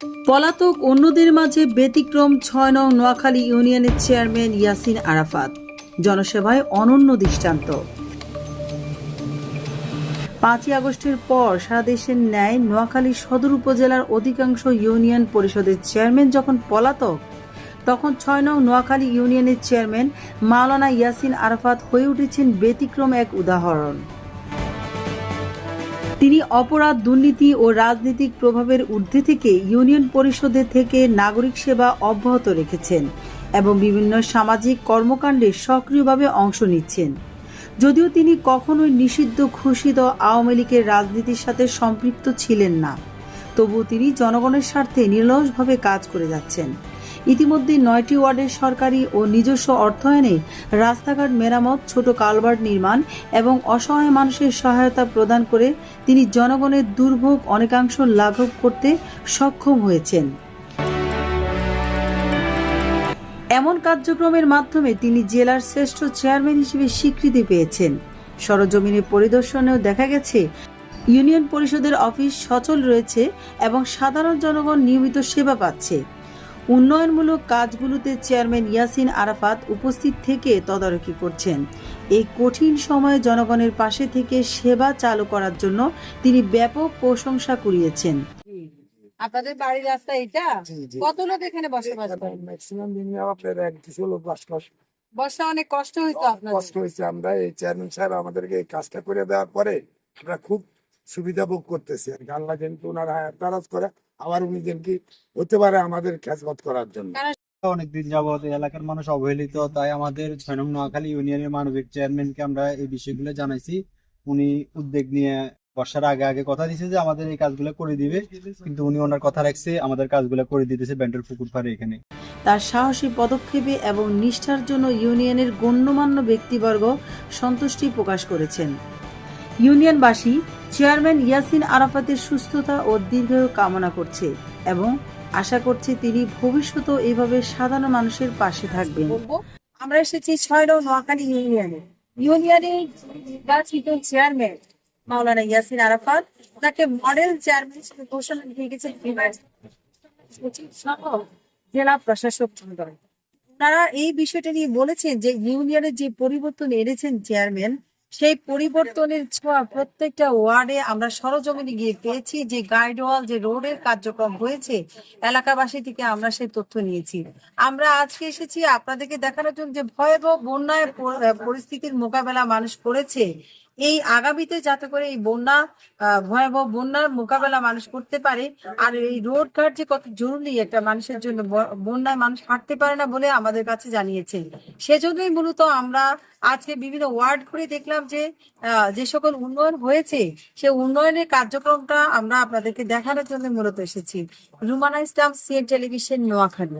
পলাতক অন্যদের মাঝে ব্যতিক্রম ছয় নং নোয়াখালী ইউনিয়নের চেয়ারম্যান ইয়াসিন আরাফাত। জনসেবায় অনন্য দৃষ্টান্ত। পাঁচই আগস্টের পর সারা দেশের ন্যায় নোয়াখালী সদর উপজেলার অধিকাংশ ইউনিয়ন পরিষদের চেয়ারম্যান যখন পলাতক, তখন ছয় নং নোয়াখালী ইউনিয়নের চেয়ারম্যান মাওলানা ইয়াসিন আরাফাত হয়ে উঠেছেন ব্যতিক্রম এক উদাহরণ। তিনি অপরাধ, দুর্নীতি ও রাজনৈতিক প্রভাবের ঊর্ধ্বে থেকে ইউনিয়ন পরিষদে থেকে নাগরিক সেবা অব্যাহত রেখেছেন এবং বিভিন্ন সামাজিক কর্মকাণ্ডে সক্রিয়ভাবে অংশ নিচ্ছেন। যদিও তিনি কখনোই নিষিদ্ধ ঘোষিত আওয়ামী লীগের রাজনীতির সাথে সম্পৃক্ত ছিলেন না। তবু তিনি জনগণের স্বার্থে নির্লসভাবে কাজ করে যাচ্ছেন। ইতিমধ্যে নয়টি ওয়ার্ডের সরকারি ও নিজস্ব অর্থায়নে রাস্তাঘাট মেরামত, ছোট কালভার্ট নির্মাণ এবং অসহায় মানুষের সহায়তা প্রদান করে তিনি জনগণের দুর্ভোগ অনেকাংশ লাঘব করতে সক্ষম হয়েছেন। এমন কার্যক্রমের মাধ্যমে তিনি জেলার শ্রেষ্ঠ চেয়ারম্যান হিসেবে স্বীকৃতি পেয়েছেন। সরজমিনে পরিদর্শনেও দেখা গেছে, ইউনিয়ন পরিষদের অফিস সচল রয়েছে এবং সাধারণ জনগণ নিয়মিত সেবা পাচ্ছে। উন্নয়নমূলক কাজগুলোতে চেয়ারম্যান ইয়াসিন আরাফাত উপস্থিত থেকে তদারকি করছেন। এই কঠিন সময়ে জনগণের পাশে থেকে সেবা চালু করার জন্য তিনি ব্যাপক প্রশংসা কুড়িয়েছেন। আপনাদের বাড়ির রাস্তা এটা। কত লোক এখানে বসবাস করেন ম্যাক্সিমাম দিন আপনার এক দুশো লোক বাস কর- বর্ষা অনেক কষ্ট হইতো আপনাদের। কষ্ট হয়েছে আমরা এই চেয়ারম্যান সাহেব আমাদেরকে এই কাজটা করে দেওয়ার পরে আমরা খুব সুবিধা ভোগ করতেছি। আর। আল্লাহ কিন্তু ওনার তারাজ করে। আবার উনি কি হতে পারে আমাদের খেজমত করার জন্য। অনেকদিন যাবত এই এলাকার মানুষ অবহেলিত তাই আমাদের ছয় নং নোয়াখালী ইউনিয়নের মানবিক চেয়ারম্যানকে আমরা এই বিষয়গুলো জানাইছি। উনি উদ্যোগ নিয়ে বর্ষার আগে আগে কথা দিয়েছে যে আমাদের এই কাজগুলো করে দিবে কিন্তু উনি ওনার কথা রাখছে আমাদের কাজগুলো করে দিতেছে ব্যান্ডেল পুকুর পাড়ে এখানে। তার সাহসী পদক্ষেপে এবং নিষ্ঠার জন্য ইউনিয়নের গণ্যমান্য ব্যক্তিবর্গ সন্তুষ্টি প্রকাশ করেছেন। ইউনিয়নবাসী চেয়ারম্যান ইয়াসিন আরাফাতের সুস্থতা ও দীর্ঘায়ু কামনা করছে এবং আশা করছে তিনি ভবিষ্যতেও এইভাবে সাধারণ মানুষের পাশে থাকবেন। আমরা এসেছি ছয় নং নোয়াখালী ইউনিয়নে। ইউনিয়নের নির্বাচিত চেয়ারম্যান মাওলানা ইয়াসিন আরাফাত, তাকে মডেল চেয়ারম্যান হিসেবে ঘোষণা দিয়ে গেছেন জেলা প্রশাসক তারা এই বিষয়টা নিয়ে বলেছেন যে ইউনিয়নের যে পরিবর্তন এনেছেন চেয়ারম্যান সেই পরিবর্তনের ছোঁয়া প্রত্যেকটা ওয়ার্ডে আমরা সরজমিনে গিয়ে পেয়েছি। যে গাইডওয়াল যে রোডের কার্যক্রম হয়েছে, এলাকাবাসী থেকে আমরা সেই তথ্য নিয়েছি। আমরা আজকে এসেছি আপনাদেরকে দেখানোর জন্য যে ভয়াবহ বন্যায় পরিস্থিতির মোকাবেলা মানুষ করেছে। এই আগামীতে যাতে করে এই বন্যা ভয়াবহ বন্যার মোকাবেলা মানুষ করতে পারে, আর এই রোড ঘাট যে কত জরুরি একটা মানুষের জন্য বন্যায় মানুষ হাঁটতে পারে না বলে আমাদের কাছে জানিয়েছে। সেজন্যই মূলত আমরা আজকে বিভিন্ন ওয়ার্ড ঘুরে দেখলাম যে যে সকল উন্নয়ন হয়েছে, সে উন্নয়নের কার্যক্রমটা আমরা আপনাদেরকে দেখানোর জন্য মূলত এসেছি। Rumana Islam CN television, Noakhali.